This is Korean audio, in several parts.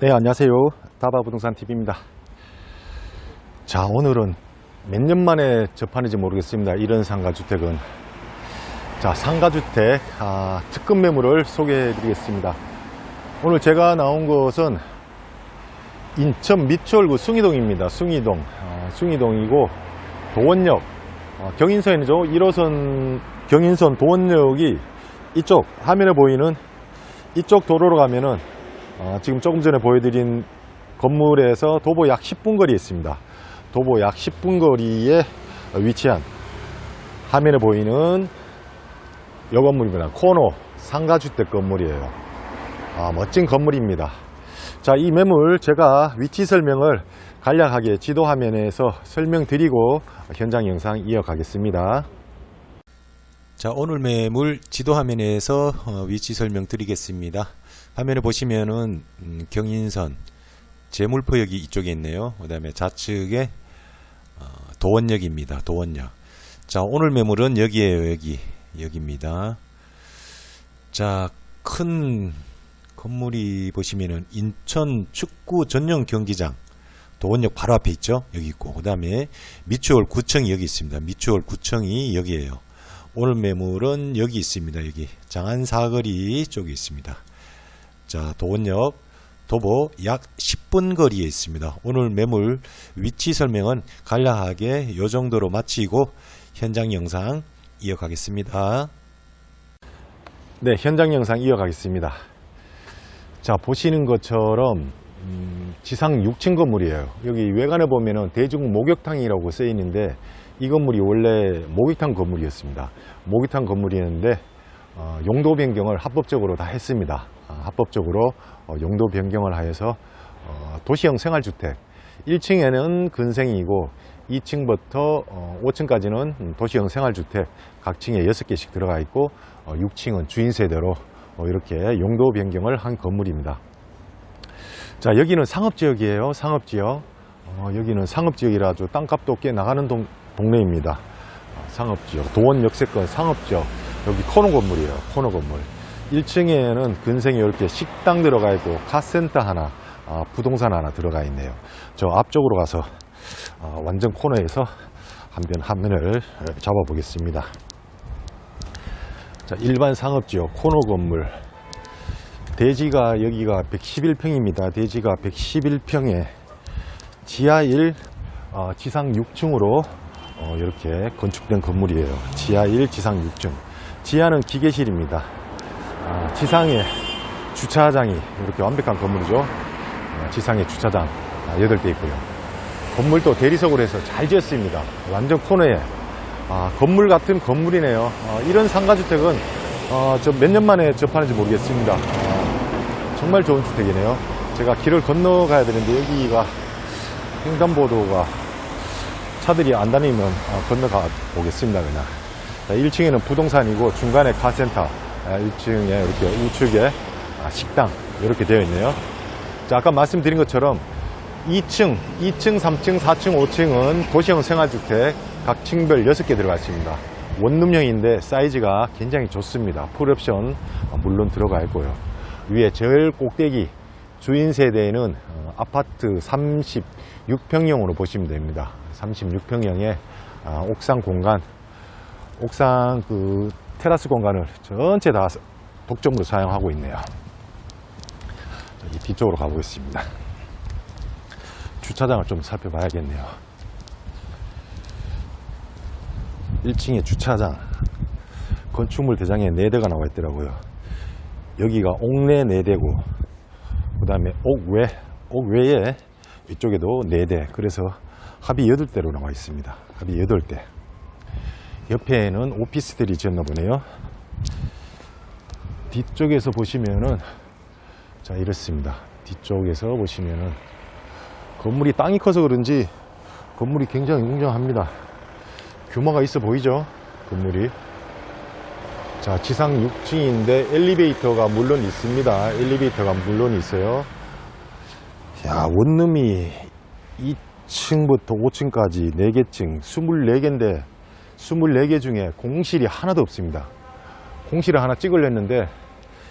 네, 안녕하세요. 다바부동산 TV입니다. 자, 오늘은 몇 년 만에 접하는지 모르겠습니다. 이런 상가주택은. 자, 상가주택, 아, 특급 매물을 소개해 드리겠습니다. 오늘 제가 나온 곳은 인천 미추홀구 숭이동입니다. 숭이동. 아, 숭이동이고, 도원역, 어, 경인선이죠. 1호선 경인선 도원역이 이쪽, 화면에 보이는 이쪽 도로로 가면은 어, 지금 조금 전에 보여드린 건물에서 도보 약 10분 거리에 있습니다. 도보 약 10분 거리에 위치한 화면에 보이는 요 건물입니다. 코너 상가주택 건물이에요. 아, 멋진 건물입니다. 자, 이 매물 제가 위치 설명을 간략하게 지도 화면에서 설명드리고 현장 영상 이어가겠습니다. 자, 오늘 매물 지도 화면에서 어, 위치 설명 드리겠습니다. 화면에 보시면은 음, 경인선 제물포역이 이쪽에 있네요. 그 다음에 좌측에 어, 도원역입니다. 도원역. 자, 오늘 매물은 여기에요. 여기. 여기입니다. 자, 큰 건물이 보시면은 인천 축구 전용 경기장 도원역 바로 앞에 있죠. 여기 있고. 그 다음에 미추홀 구청이 여기 있습니다. 미추홀 구청이 여기에요. 오늘 매물은 여기 있습니다. 여기 장안 사거리 쪽에 있습니다. 자, 도원역 도보 약 10분 거리에 있습니다. 오늘 매물 위치 설명은 간략하게 요 정도로 마치고 현장 영상 이어가겠습니다. 네, 현장 영상 이어가겠습니다. 자, 보시는 것처럼 음, 지상 6층 건물이에요. 여기 외관에 보면은 대중 목욕탕이라고 쓰여 있는데 이 건물이 원래 목욕탕 건물이었습니다. 목욕탕 건물이었는데 어, 용도 변경을 합법적으로 다 했습니다. 아, 합법적으로 어, 용도 변경을 하여서 어, 도시형 생활주택 1층에는 근생이고 2층부터 5층까지는 도시형 생활주택 각 층에 6개씩 들어가 있고 6층은 주인 세대로 어, 이렇게 용도 변경을 한 건물입니다. 자 여기는 상업지역이에요. 상업지역. 어, 여기는 상업지역이라 서 땅값도 꽤 나가는 동, 동네입니다. 어, 상업지역. 도원 역세권 상업지역. 여기 코너 건물이에요. 코너 건물. 1층에는 근생이 이렇게 식당 들어가 있고 카센터 하나, 아, 부동산 하나 들어가 있네요. 저 앞쪽으로 가서 아, 완전 코너에서 한번 화면을 잡아 보겠습니다. 자, 일반 상업지역 코너 건물. 대지가 여기가 111평입니다. 대지가 111평에 지하 1, 어, 지상 6층으로 어, 이렇게 건축된 건물이에요. 지하 1, 지상 6층. 지하는 기계실입니다. 아, 지상에 주차장이 이렇게 완벽한 건물이죠. 어, 지상에 주차장 아, 8대 있고요. 건물도 대리석으로 해서 잘 지었습니다. 완전 코너에 아, 건물 같은 건물이네요. 어, 이런 상가주택은 어, 저몇년 만에 접하는지 모르겠습니다. 어, 정말 좋은 주택이네요. 제가 길을 건너가야 되는데 여기가 횡단보도가 차들이 안 다니면 어, 건너가 보겠습니다. 그냥. 자, 1층에는 부동산이고 중간에 카센터, 아, 1층에 이렇게 우측에 아, 식당 이렇게 되어 있네요. 자, 아까 말씀드린 것처럼 2층, 2층, 3층, 4층, 5층은 도시형 생활주택 각 층별 6개 들어가 있습니다. 원룸형인데 사이즈가 굉장히 좋습니다. 풀옵션 물론 들어가 있고요. 위에 제일 꼭대기 주인 세대에는 어, 아파트 36평형으로 보시면 됩니다. 36평형의 아, 옥상 공간, 옥상 그 테라스 공간을 전체 다 독점으로 사용하고 있네요. 이 뒤쪽으로 가보겠습니다. 주차장을 좀 살펴봐야겠네요. 1층에 주차장, 건축물 대장에 4대가 나와 있더라고요. 여기가 옥내 4대고, 그 다음에 옥외, 옥외에 이쪽에도 4대, 그래서 합이 8대로 나와 있습니다. 합이 8대. 옆에는 오피스들이 지었나 보네요. 뒤쪽에서 보시면은, 자, 이렇습니다. 뒤쪽에서 보시면은, 건물이 땅이 커서 그런지 건물이 굉장히 웅장합니다. 규모가 있어 보이죠? 건물이. 자, 지상 6층인데 엘리베이터가 물론 있습니다. 엘리베이터가 물론 있어요. 야, 원룸이 2 층부터 5층까지 4개 층, 24개인데 24개 중에 공실이 하나도 없습니다. 공실을 하나 찍으려 했는데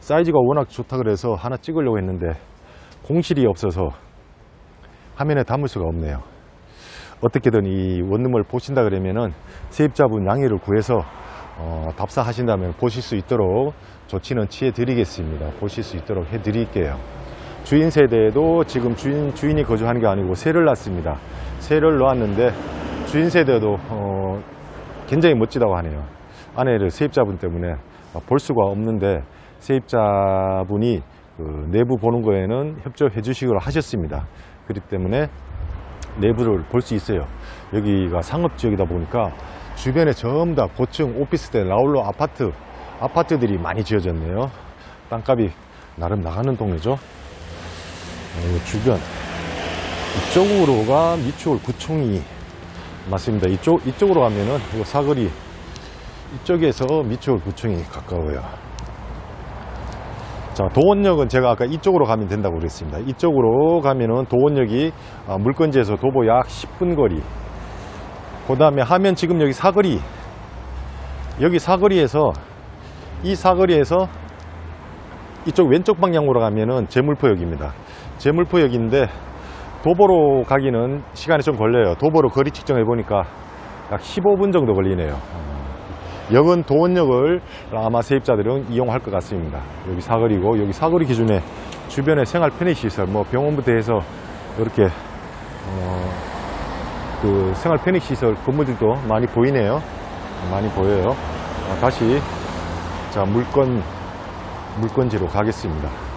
사이즈가 워낙 좋다 그래서 하나 찍으려고 했는데 공실이 없어서 화면에 담을 수가 없네요. 어떻게든 이 원룸을 보신다 그러면은 세입자분 양해를 구해서 어, 답사하신다면 보실 수 있도록 조치는 취해 드리겠습니다. 보실 수 있도록 해 드릴게요. 주인 세대도 지금 주인, 주인이 거주하는 게 아니고 새를 낳습니다. 새를 놓았는데 주인 세대도 어, 굉장히 멋지다고 하네요. 아내를 세입자분 때문에 볼 수가 없는데 세입자분이 그 내부 보는 거에는 협조해 주시기로 하셨습니다. 그렇기 때문에 내부를 볼 수 있어요. 여기가 상업 지역이다 보니까 주변에 전부 다 고층 오피스텔, 라울로 아파트, 아파트들이 많이 지어졌네요. 땅값이 나름 나가는 동네죠. 어, 주변 이쪽으로가 미추홀 구청이 맞습니다. 이쪽 이쪽으로 가면은 이 사거리 이쪽에서 미추홀 구청이 가까워요. 자, 도원역은 제가 아까 이쪽으로 가면 된다고 그랬습니다. 이쪽으로 가면은 도원역이 아, 물건지에서 도보 약 10분 거리. 그 다음에 하면 지금 여기 사거리. 여기 사거리에서 이 사거리에서 이쪽 왼쪽 방향으로 가면은 제물포역입니다. 제물포역인데 도보로 가기는 시간이 좀 걸려요. 도보로 거리 측정해 보니까 약 15분 정도 걸리네요. 역은 도원역을 아마 세입자들은 이용할 것 같습니다. 여기 사거리고 여기 사거리 기준에 주변에 생활 편의시설 뭐 병원부터 해서 이렇게 어, 그 생활 편의시설 건물들도 많이 보이네요. 많이 보여요. 아, 다시 자 물건 물건지로 가겠습니다.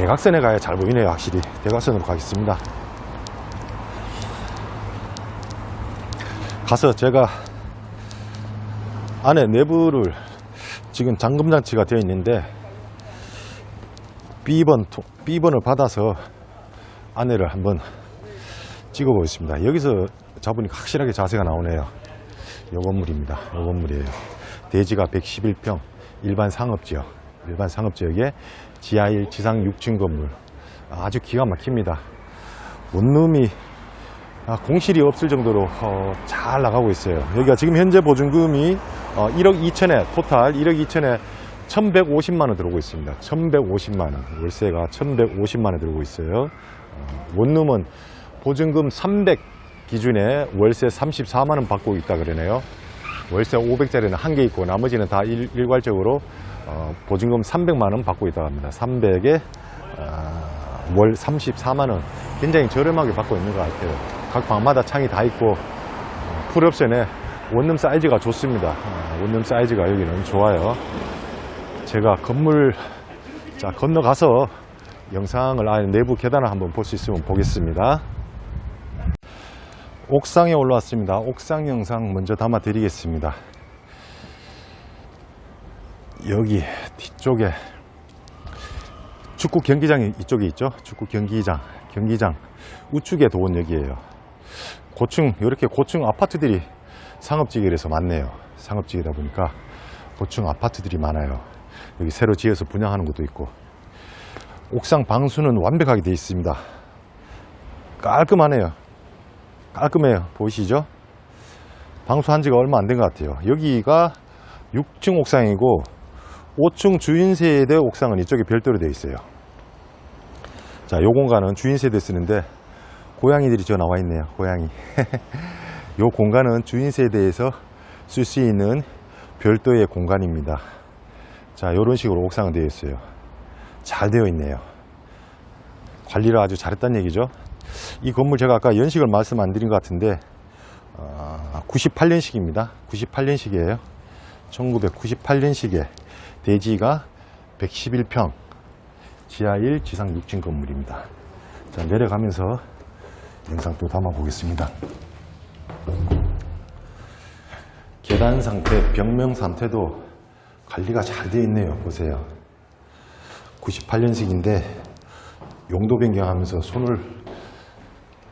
대각선에 가야 잘 보이네요. 확실히 대각선으로 가겠습니다. 가서 제가 안에 내부를 지금 잠금 장치가 되어 있는데 B번 통- B번을 받아서 안에를 한번 찍어 보겠습니다. 여기서 잡으니까 확실하게 자세가 나오네요. 요 건물입니다. 요 건물이에요. 대지가 111평 일반 상업지역 일반 상업지역에 지하 1 지상 6층 건물 아주 기가 막힙니다. 원룸이 아, 공실이 없을 정도로 어, 잘 나가고 있어요. 여기가 지금 현재 보증금이 어, 1억 2천에 토탈 1억 2천에 1,150만 원 들어오고 있습니다. 1,150만 원 월세가 1,150만 원 들어오고 있어요. 어, 원룸은 보증금 300 기준에 월세 34만 원 받고 있다 그러네요. 월세 500짜리는 한 개 있고 나머지는 다 일, 일괄적으로 어, 보증금 300만 원 받고 있다고 합니다. 300에 월 34만 원 굉장히 저렴하게 받고 있는 것 같아요. 각 방마다 창이 다 있고 어, 풀옵션에 원룸 사이즈가 좋습니다. 어, 원룸 사이즈가 여기는 좋아요. 제가 건물 자 건너가서 영상을 아예 내부 계단을 한번 볼 수 있으면 보겠습니다. 옥상에 올라왔습니다. 옥상 영상 먼저 담아 드리겠습니다. 여기 뒤쪽에 축구 경기장이 이쪽에 있죠. 축구 경기장, 경기장 우측에 도원역이에요. 고층 이렇게 고층 아파트들이 상업지역이라서 많네요. 상업지역이다 보니까 고층 아파트들이 많아요. 여기 새로 지어서 분양하는 것도 있고 옥상 방수는 완벽하게 되어 있습니다. 깔끔하네요. 깔끔해요. 보이시죠? 방수한 지가 얼마 안 된 것 같아요. 여기가 6층 옥상이고 5층 주인 세대 옥상은 이쪽에 별도로 되어 있어요. 자, 요 공간은 주인 세대 쓰는데 고양이들이 저 나와 있네요. 고양이. 요 공간은 주인 세대에서 쓸 수 있는 별도의 공간입니다. 자, 요런 식으로 옥상은 되어 있어요. 잘 되어 있네요. 관리를 아주 잘했다는 얘기죠. 이 건물 제가 아까 연식을 말씀 안 드린 것 같은데 98년식입니다. 98년식이에요. 1998년식에 대지가 111평, 지하 1, 지상 6층 건물입니다. 자, 내려가면서 영상 또 담아 보겠습니다. 계단 상태, 벽면 상태도 관리가 잘 되어 있네요. 보세요. 98년식인데 용도 변경하면서 손을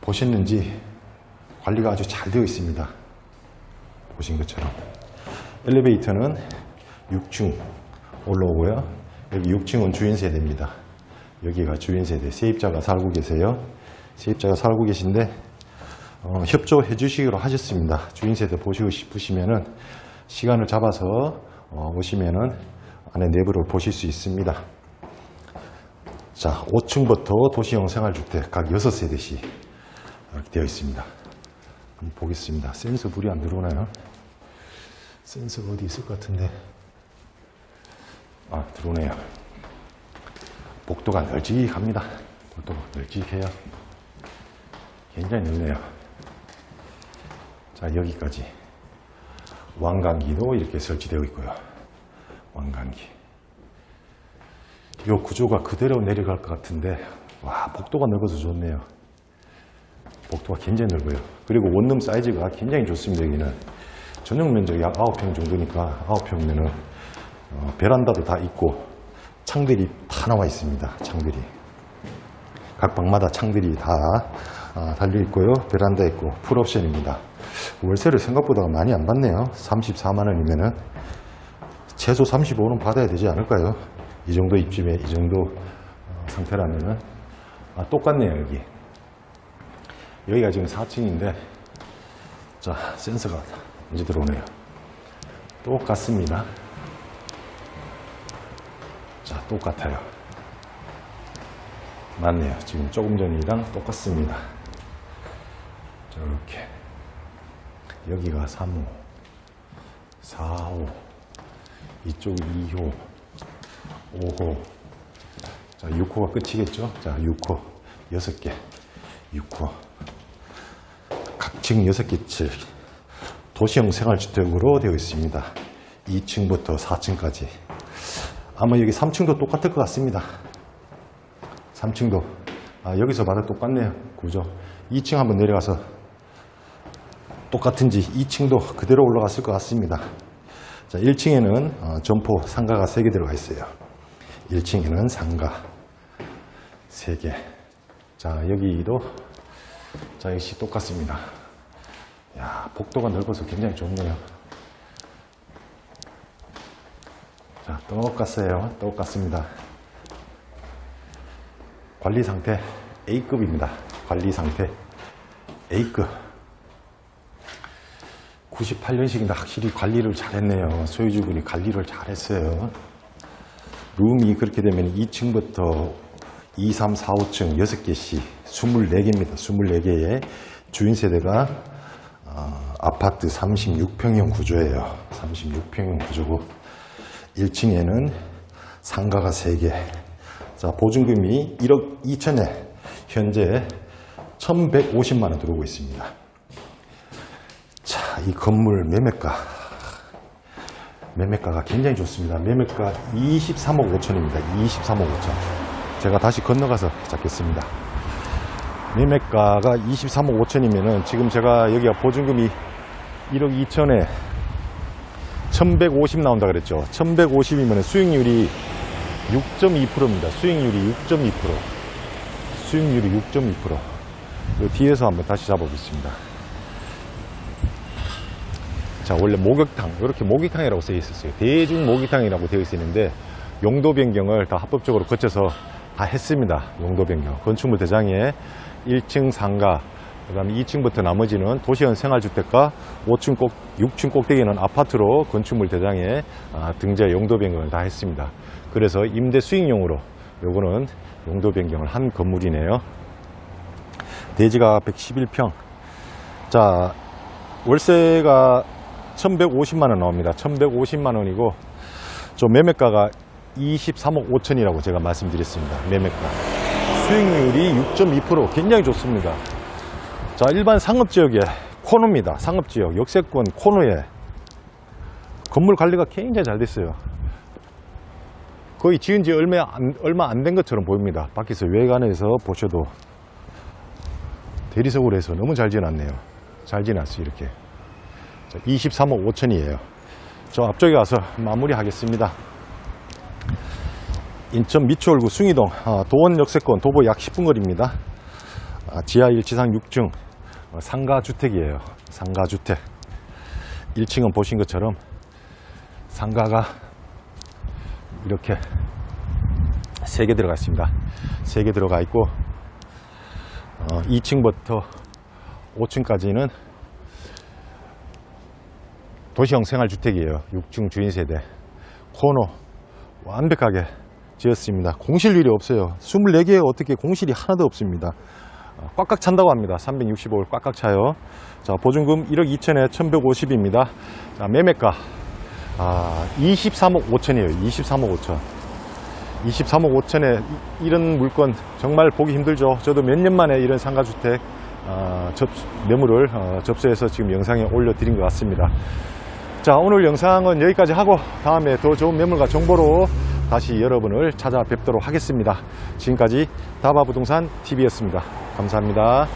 보셨는지 관리가 아주 잘 되어 있습니다. 보신 것처럼. 엘리베이터는 6층 올라오고요. 여기 6층은 주인 세대입니다. 여기가 주인 세대. 세입자가 살고 계세요. 세입자가 살고 계신데 어, 협조해 주시기로 하셨습니다. 주인 세대 보시고 싶으시면은 시간을 잡아서 어, 오시면은 안에 내부를 보실 수 있습니다. 자, 5층부터 도시형 생활주택 각 6세대씩 이렇게 되어 있습니다. 한번 보겠습니다. 센서 불이 안 들어오나요? 센서가 어디 있을 것 같은데. 아, 들어오네요. 복도가 널찍합니다. 복도가 널찍해요. 굉장히 넓네요. 자, 여기까지. 왕관기도 이렇게 설치되어 있고요. 왕관기. 이 구조가 그대로 내려갈 것 같은데, 와, 복도가 넓어서 좋네요. 복도가 굉장히 넓어요. 그리고 원룸 사이즈가 굉장히 좋습니다, 여기는. 전용 면적이 약 9평 정도니까, 9평이면은, 어, 베란다도 다 있고, 창들이 다 나와 있습니다, 창들이. 각 방마다 창들이 다 아, 달려 있고요. 베란다 있고 풀옵션입니다. 월세를 생각보다 많이 안 받네요. 34만 원이면은 최소 35는 받아야 되지 않을까요? 이 정도 입집에 이 정도 어, 상태라면은 아, 똑같네요 여기. 여기가 지금 4층인데 자 센서가 이제 들어오네요. 똑같습니다. 자 똑같아요. 맞네요. 지금 조금 전이랑 똑같습니다. 저렇게. 여기가 3호, 4호, 이쪽이 2호, 5호. 자, 6호가 끝이겠죠? 자, 6호. 6개. 6호. 각층 6개 도시형 생활주택으로 되어 있습니다. 2층부터 4층까지. 아마 여기 3층도 똑같을 것 같습니다. 3층도. 아, 여기서 봐도 똑같네요. 구조 2층 한번 내려가서 똑같은지 2층도 그대로 올라갔을 것 같습니다. 자 1층에는 어, 점포 상가가 3개 들어가 있어요. 1층에는 상가 3개. 자 여기도 자 역시 똑같습니다. 야 복도가 넓어서 굉장히 좋네요 똑같아요 똑같습니다 관리 상태 A급입니다. 관리 상태 A급. 98년식인데 확실히 관리를 잘했네요. 소유주분이 관리를 잘했어요. 룸이 그렇게 되면 2층부터 2, 3, 4, 5층 6개씩 24개입니다. 24개의 주인 세대가 어, 아파트 36평형 구조예요. 36평형 구조고 1층에는 상가가 3개, 자, 보증금이 1억 2천에 현재 1150만 원 들어오고 있습니다. 자, 이 건물 매매가 매매가가 굉장히 좋습니다. 매매가 23억 5천입니다. 23억 5천. 제가 다시 건너가서 잡겠습니다. 매매가가 23억 5천이면은 지금 제가 여기가 보증금이 1억 2천에 1150 나온다 그랬죠. 1150이면 수익률이 6.2%입니다. 수익률이 6.2%. 수익률이 6.2%. 이 뒤에서 한번 다시 잡아보겠습니다. 자, 원래 목욕탕, 이렇게 목욕탕이라고 써 있었어요. 대중 목욕탕이라고 되어 있었는데, 용도 변경을 다 합법적으로 거쳐서 다 했습니다. 용도 변경. 건축물 대장에 1층 상가, 그 다음에 2층부터 나머지는 도시형 생활주택과 5층 꼭, 6층 꼭대기는 아파트로 건축물 대장에 아, 등재 용도 변경을 다 했습니다. 그래서 임대 수익용으로 요거는 용도 변경을 한 건물이네요. 대지가 111평. 자, 월세가 1150만 원 나옵니다. 1150만 원이고 좀 매매가가 23억 5천이라고 제가 말씀드렸습니다. 매매가. 수익률이 6.2% 굉장히 좋습니다. 자, 일반 상업지역에 코너입니다. 상업지역, 역세권 코너에 건물 관리가 굉장히 잘 됐어요. 거의 지은 지 얼마 안, 얼마 안 된 것처럼 보입니다. 밖에서 외관에서 보셔도 대리석으로 해서 너무 잘 지어놨네요. 잘 지어놨어요, 이렇게. 자, 23억 5천이에요. 저 앞쪽에 가서 마무리 하겠습니다. 인천 미추홀구 숭이동 아, 도원 역세권 도보 약 10분 거리입니다. 아, 지하 1, 지상 6층 어, 상가주택이에요. 상가주택. 1층은 보신 것처럼 상가가 이렇게 세 개 들어가 있습니다. 세 개 들어가 있고 어, 2층부터 5층까지는 도시형 생활주택이에요. 6층 주인 세대. 코너 완벽하게 지었습니다. 공실률이 없어요. 24개에 어떻게 공실이 하나도 없습니다. 어, 꽉꽉 찬다고 합니다. 365일 꽉꽉 차요. 자, 보증금 1억 2천에 1150입니다. 자, 매매가 아, 23억 5천이에요. 23억 5천. 23억 5천에 이- 이런 물건 정말 보기 힘들죠. 저도 몇 년 만에 이런 상가주택 아, 접, 매물을 어, 접수해서 지금 영상에 올려드린 것 같습니다. 자, 오늘 영상은 여기까지 하고 다음에 더 좋은 매물과 정보로 다시 여러분을 찾아뵙도록 하겠습니다. 지금까지 다바부동산 TV였습니다. 감사합니다.